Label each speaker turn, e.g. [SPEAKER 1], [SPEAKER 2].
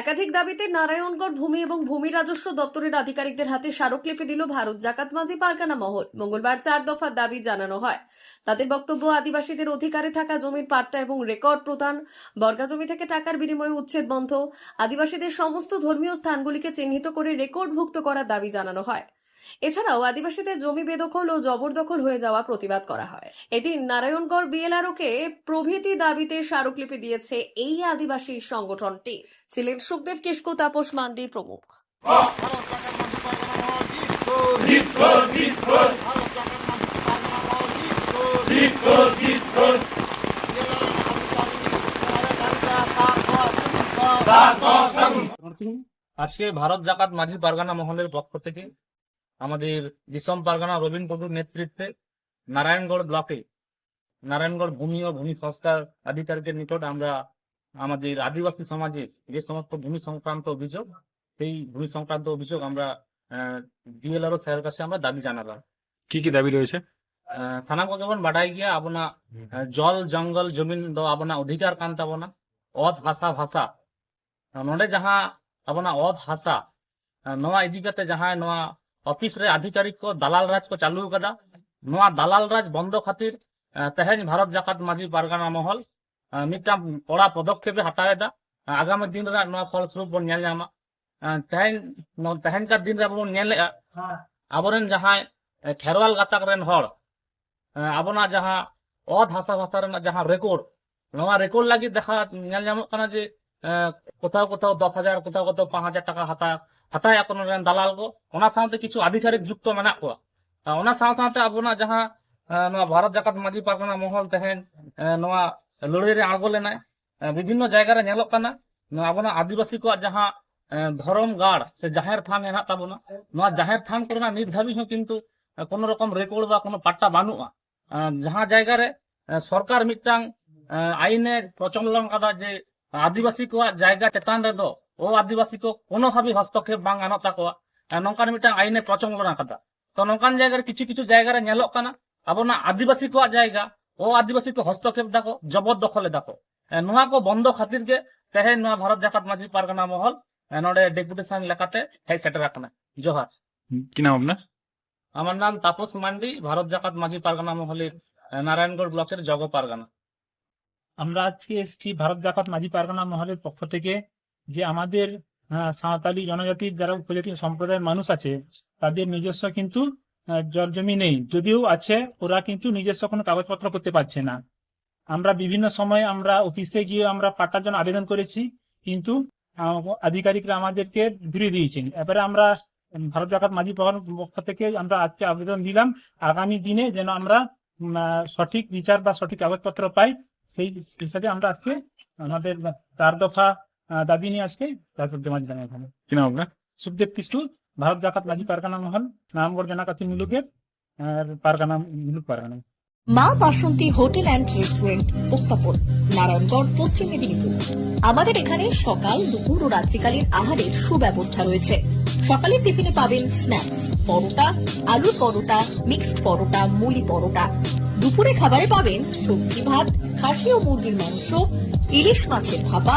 [SPEAKER 1] একাধিক দাবিতে নারায়ণগড় ভূমি এবং ভূমি রাজস্ব দপ্তরের আধিকারিকদের হাতে স্মারকলিপি দিল ভারত জাকাত মাঝি পারকানা মহল। মঙ্গলবার চার দফা দাবি জানানো হয়। তাদের বক্তব্য, আদিবাসীদের অধিকারে থাকা জমির পাট্টা এবং রেকর্ড প্রদান, বর্গা জমি থেকে টাকার বিনিময়ে উচ্ছেদ বন্ধ, আদিবাসীদের সমস্ত ধর্মীয় স্থানগুলিকে চিহ্নিত করে রেকর্ডভুক্ত করার দাবি জানানো হয়। এছাড়াও আদিবাসীদের জমি বেদখল ও জবরদখল হয়ে যাওয়া প্রতিবাদ করা হয়। এদিন নারায়ণগড় বিএলআরওকে প্রভৃতি দাবিতে স্মারকলিপি দিয়েছে এই আদিবাসী সংগঠনটি। ছিলেন সুখদেব কিস্কু তাপস মান্ডি প্রমুখ।
[SPEAKER 2] আজকে ভারত জাকাত মাঝি পারগানা মহলের পক্ষ থেকে আমাদের দিসম পারগানা রবীন প্রভুর নেতৃত্বে নারায়ণগড় ব্লকে নারায়ণগড় ভূমি ও ভূমি সংস্কার আধিকারিকের নিকট আমরা আমাদের আদিবাসী সমাজের যে সমস্ত ভূমি সংক্রান্ত অভিযোগ সেই ভূমি সংক্রান্ত অভিযোগ আমরা ডিএলআরও স্যারের কাছে আমরা দাবি জানালাম।
[SPEAKER 3] কি কি দাবি রয়েছে?
[SPEAKER 2] থানা যখন বাড়াই গিয়া আপনা জল জঙ্গল জমিন দো আপনা অধিকার কান্ত আপনা অধ ভাষা ভাষা। নডে যাহা আপনা অধ ভাষা নয় ইদিকাতে যাহা নয় ᱚᱯᱷᱤᱥ ᱨᱮ ᱟᱫᱷᱤᱠᱟᱨᱤᱠ ᱠᱚ ᱫᱟᱞᱟᱞ ᱨᱟᱡᱽ ᱠᱚ ᱪᱟᱹᱞᱩ ᱟᱠᱟᱫᱟ ᱱᱚᱣᱟ ᱫᱟᱞᱟᱞ ᱨᱟᱡᱽ ᱵᱚᱱᱫᱚ ᱠᱷᱟᱹᱛᱤᱨ ᱛᱮᱦᱮᱧ ᱵᱷᱟᱨᱚᱛ ᱡᱟᱠᱟᱛ ᱢᱟᱹᱡᱷᱤ ᱯᱟᱨᱜᱟᱱᱟ ᱢᱚᱦᱚᱞ ᱢᱤᱫᱴᱟᱝ ᱠᱚᱲᱟ ᱯᱚᱫᱚᱠᱷᱮᱯᱮ ᱦᱟᱛᱟᱣ ᱮᱫᱟ ᱟᱜᱟᱢᱤ ᱫᱤᱱ ᱨᱮᱱᱟᱜ ᱱᱚᱣᱟ ᱯᱷᱚᱞ ᱥᱨᱩᱯ ᱵᱚᱱ ᱧᱮᱞ ᱧᱟᱢᱟ ᱛᱮᱦᱮᱧ ᱛᱮᱦᱮᱧᱠᱟᱨ ᱫᱤᱱ ᱨᱮ ᱟᱵᱚ ᱵᱚᱱ ᱧᱮᱞᱮᱜᱼᱟ ᱟᱵᱚᱨᱮᱱ ᱡᱟᱦᱟᱸᱭ ᱠᱷᱮᱨᱣᱟᱞ ᱜᱟᱛᱟᱠ ᱨᱮᱱ ᱦᱚᱲ ᱟᱵᱚᱱᱟᱜ ᱡᱟᱦᱟᱸ ᱚᱛ ᱦᱟᱥᱟ ᱵᱷᱟᱥᱟ ᱨᱮᱱᱟᱜ ᱡᱟᱦᱟᱸ ᱨᱮᱠᱚᱨᱰ ᱱᱚᱣᱟ রেকর্ড লাগি দেখা ᱧᱮᱞ ᱧᱟᱢᱚᱜ ᱠᱟᱱᱟ ᱡᱮ কোথাও কোথাও দশ হাজার কোথাও কোথাও পাঁচ হাজার টাকা হাতা ᱦᱟᱛᱟᱭᱟ ᱠᱚ ᱱᱚᱰᱮᱱ ᱫᱟᱞᱟᱞ ᱠᱚ ᱚᱱᱟ ᱥᱟᱶᱛᱮ ᱠᱤᱪᱷᱩ ᱟᱫᱷᱤᱠᱟᱨᱤᱠ ᱡᱩᱠᱛᱚ ᱢᱮᱱᱟᱜ ᱠᱚᱣᱟ ᱚᱱᱟ ᱥᱟᱶ ᱥᱟᱶᱛᱮ ᱟᱵᱚᱱᱟᱜ ᱡᱟᱦᱟᱸ ᱱᱚᱣᱟ ᱵᱷᱟᱨᱚᱛ ᱡᱟᱠᱟᱛ ᱢᱟᱺᱡᱷᱤ ᱯᱟᱨᱜᱟᱱᱟ ᱢᱚᱦᱚᱞ ᱛᱮᱦᱮᱧ ᱱᱚᱣᱟ ᱞᱟᱹᱲᱦᱟᱹᱭ ᱨᱮ ᱟᱬᱜᱚ ᱞᱮᱱᱟᱭ ᱵᱤᱵᱷᱤᱱᱱᱚ ᱡᱟᱭᱜᱟ ᱨᱮ ᱧᱮᱞᱚᱜ ᱠᱟᱱᱟ ᱱᱚᱣᱟ ᱟᱵᱚᱱᱟᱜ ᱟᱹᱫᱤᱵᱟᱹᱥᱤ ᱠᱚᱣᱟᱜ ᱡᱟᱦᱟᱸ ᱫᱷᱚᱨᱚᱢ ᱜᱟᱲ ᱥᱮ ᱡᱟᱦᱮᱨ ᱛᱷᱟᱱ ᱦᱮᱱᱟᱜ ᱛᱟᱵᱚᱱᱟ ᱱᱚᱣᱟ ᱡᱟᱦᱮᱨ ᱛᱷᱟᱱ ᱠᱚᱨᱮᱱᱟᱜ ᱱᱤᱛ ᱫᱷᱟᱹᱵᱤᱡ ᱦᱚᱸ কিন্তু কোনো রকম রেকর্ড বা কোনো পাট্টা বানুᱜᱼᱟ ᱡᱟᱦᱟᱸ ᱡᱟᱭᱜᱟ ᱨᱮ ᱥᱚᱨᱠᱟᱨ ᱢᱤᱫᱴᱟᱝ আইনে প্রচলন ᱠᱟᱫᱟ ᱡᱮ আদিবাসী ᱠᱚᱣᱟᱜ ᱡᱟᱭᱜᱟ ᱪᱮᱛᱟᱱ ᱨᱮᱫᱚ ও আদিবাসীকে কোনোভাবে হস্তক্ষেপ বাং ᱜᱟᱱᱚᱜ ᱛᱟᱠᱚᱣᱟ ᱱᱚᱝᱠᱟᱱ ᱢᱤᱫᱴᱟᱝ ᱟᱭᱤᱱᱮ ᱯᱨᱚᱪᱚᱞᱚᱱ ᱟᱠᱟᱫᱟ ᱛᱚ ᱱᱚᱝᱠᱟᱱ ᱡᱟᱭᱜᱟ ᱨᱮ ᱠᱤᱪᱷᱩ ᱠᱤᱪᱷᱩ ᱡᱟᱭᱜᱟ ᱨᱮ ᱧᱮᱞᱚᱜ ᱠᱟᱱᱟ ᱟᱵᱚᱱᱟᱜ ᱟᱹᱫᱤᱵᱟᱹᱥᱤ ᱠᱚᱣᱟᱜ ᱡᱟᱭᱜᱟ ও আদিবাসী ᱠᱚ ᱦᱚᱥᱛᱚᱠᱷᱮᱯ ᱫᱟᱠᱚ ᱡᱚᱵᱚᱨ ᱫᱚᱠᱷᱚᱞ ᱮᱫᱟᱠᱚ ᱱᱚᱣᱟ ᱠᱚ ᱵᱚᱱᱫᱚ ᱠᱷᱟᱹᱛᱤᱨ ᱜᱮ ᱛᱮᱦᱮᱧ ᱱᱚᱣᱟ ᱵᱷᱟᱨᱚᱛ ᱡᱟᱠᱟᱛ ᱢᱟᱹᱡᱷᱤ ᱯᱟᱨᱜᱟᱱᱟ ᱢᱚᱦᱚᱞ ᱱᱚᱰᱮ ডেপুটেশন লেখাতে ᱦᱮᱡ ᱥᱮᱴᱮᱨ ᱟᱠᱟᱱᱟ ᱡᱚᱦᱟᱨ
[SPEAKER 3] কি নাম আপনার
[SPEAKER 2] আমার নাম তাপস মান্ডি ভারত জাকাত মাঝি পারগানা মহলের নারায়ণগড় ব্লকের জগ পারগানা
[SPEAKER 4] আমরা আজকে এসেছি ভারত জাকাত মাঝি পারগানা মহলের পক্ষ থেকে যে আমাদের সাঁওতালি জনজাতির যারা উপজাতি সম্প্রদায়ের মানুষ আছে, তাদের নিজস্ব কিন্তু জলজমি নেই। যদিও আছে, ওরা কিন্তু নিজস্ব কোনো কাগজপত্র করতে পারছে না। আমরা বিভিন্ন সময় আমরা অফিসে গিয়ে আমরা পাট্টার জন্য আবেদন করেছি, কিন্তু আধিকারিকরা আমাদেরকে ঘুরিয়ে দিয়েছেন। এবারে আমরা ভারত জাকাত মাঝি পারগানার পক্ষ থেকে আমরা আজকে আবেদন দিলাম। আগামী দিনে যেন আমরা সঠিক বিচার বা সঠিক কাগজপত্র পাই, সেই হিসাবে আমরা আজকে আমাদের চার দফা দাবি নিয়ে আজকে তারপর জমা দিলাম এখানে
[SPEAKER 3] কি নাম আপনার?
[SPEAKER 4] সুখদেব কিস্টু ভারত জাকাত মাঝি পারগানা মহল নামগড় জনাকাতি মুলুকের আর Pargana Muluk Pargana.
[SPEAKER 5] Maa Basanti hotel and restaurant উত্তাপন Narayangarh Paschim Medinipur. আমাদের এখানে সকাল দুপুর ও রাত্রিকালীন আহারের সুব্যবস্থা রয়েছে। সকালের টিফিনে পাবেন স্ন্যাক্স পরোটা আলুর পরোটা মিক্সড পরোটা মুলি পরোটা। দুপুরে খাবারে পাবেন সবজি ভাত খাসি ও মুরগির মাংস ইলিশ মাছের ভাপা